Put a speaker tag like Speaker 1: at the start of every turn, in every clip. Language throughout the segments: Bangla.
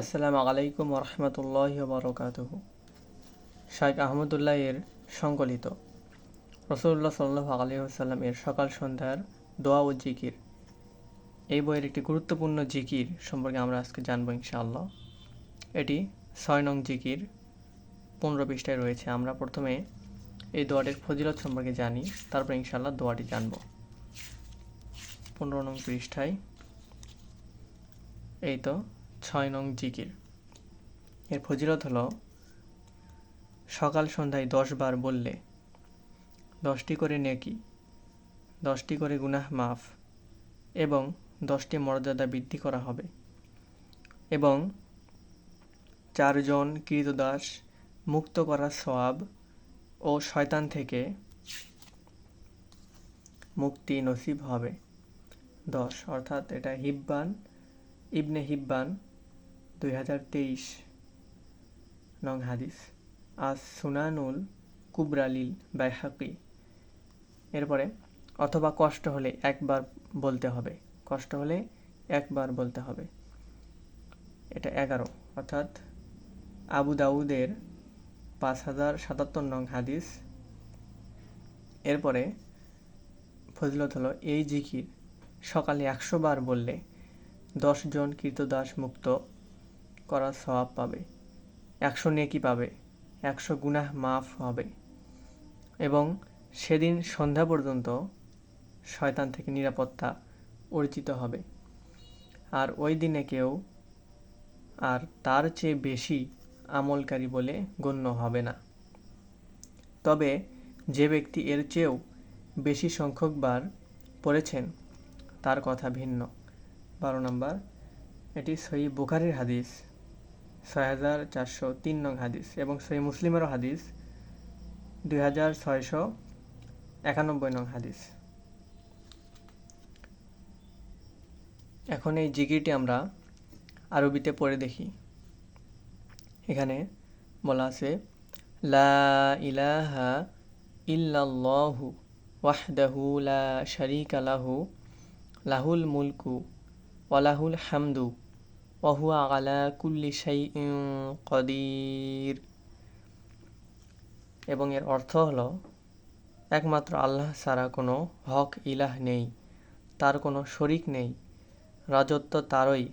Speaker 1: আসসালামু আলাইকুম রহমতুল্লাহ বরকাতুহ। শাইখ আহমদুল্লাহ এর সংকলিত রসুল্লাহ সাল্লাহ আলহিহাসাল্লাম এর সকাল সন্ধ্যার দোয়া ও জিকির। এই বইয়ের একটি গুরুত্বপূর্ণ জিকির সম্পর্কে আমরা আজকে জানব ইনশাআল্লাহ। এটি ছয় নং জিকির, পনেরো পৃষ্ঠায় রয়েছে। আমরা প্রথমে এই দোয়াটির ফজিলত সম্পর্কে জানি, তারপর ইনশাআল্লাহ দোয়াটি জানব। পনেরো নং পৃষ্ঠায়, এই তো ছয় নং জিকির। এর ফজিলত হলো, সকাল সন্ধ্যায় দশ বার বললে, দশটি করে নেকি, দশটি করে গুনাহ মাফ এবং দশটি মর্যাদা বৃদ্ধি করা হবে এবং চারজন কৃতদাস মুক্ত করার সওয়াব ও শয়তান থেকে মুক্তি নসিব হবে। দশ, অর্থাৎ এটা হিব্বান, ইবনে হিব্বান দুই হাজার তেইশ হাদিস আজ সুনানুল কুবরালিল বাইহাকি। এরপরে, অথবা কষ্ট হলে একবার বলতে হবে। কষ্ট হলে একবার বলতে হবে। এটা এগারো। অর্থাৎ আবু দাউদের পাঁচ হাজার সাতাত্তর নং হাদিস। এরপরে ফজলত হলো, এই জিকির সকালে একশো বার বললে দশজন কৃতদাস মুক্ত করার স্বভাব পাবে। একশো নেকি পাবে। একশো গুনাহ মাফ হবে। এবং সেদিন সন্ধ্যা পর্যন্ত শয়তান থেকে নিরাপত্তা অর্জিত হবে। আর ওই দিনে কেউ আর তার চেয়ে বেশি আমলকারী বলে গণ্য হবে না। তবে যে ব্যক্তি এর চেয়েও বেশি সংখ্যকবার পড়েছেন, তার কথা ভিন্ন। বারো নম্বর, এটি সই বুখারির হাদিস। ছয় হাজার চারশো তিন নং হাদিস এবং সই মুসলিমেরও হাদিস দুই হাজার ছয়শো একানব্বই নং হাদিস। এখন এই জিকিরটি আমরা আরবিতে পড়ে দেখি। এখানে বলা আছে, লা ইলাহা ইল্লাল্লাহু ওয়াহদাহু লা শারীকা লাহু, লাহুল মুলকু ওয়ালাহুল হামদু কদির। এবং এর অর্থ হলো, একমাত্র আল্লাহ ছাড়া কোনো হক ইলাহ নেই, তার কোনো শরিক নেই, রাজত্ব তারই,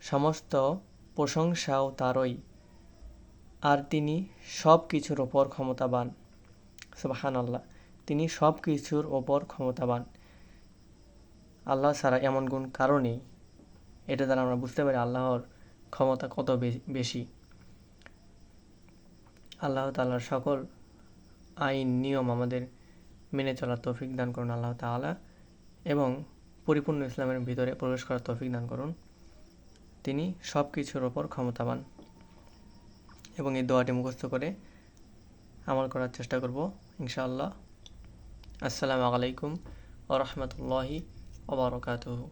Speaker 1: সমস্ত প্রশংসাও তারই, আর তিনি সব কিছুর ওপর ক্ষমতাবান। সুবাহান আল্লাহ তিনি সব কিছুর ওপর ক্ষমতাবান। আল্লাহ ছাড়া এমন গুণ কারণেই এটা দ্বারা আমরা বুঝতে পারি আল্লাহর ক্ষমতা কত বেশি। আল্লাহ তাল্লাহর সকল আইন, নিয়ম আমাদের মেনে চলার তৌফিক দান করুন আল্লাহ তাআলা এবং পরিপূর্ণ ইসলামের ভিতরে প্রবেশ করার তৌফিক দান করুন। তিনি সব কিছুর ওপর ক্ষমতাবান এবং এই দোয়াটি মুখস্থ করে আমল করার চেষ্টা করব ইনশাআল্লাহ। আসসালামু আলাইকুম ওরহমতুল্লাহি ওবরকাতুহু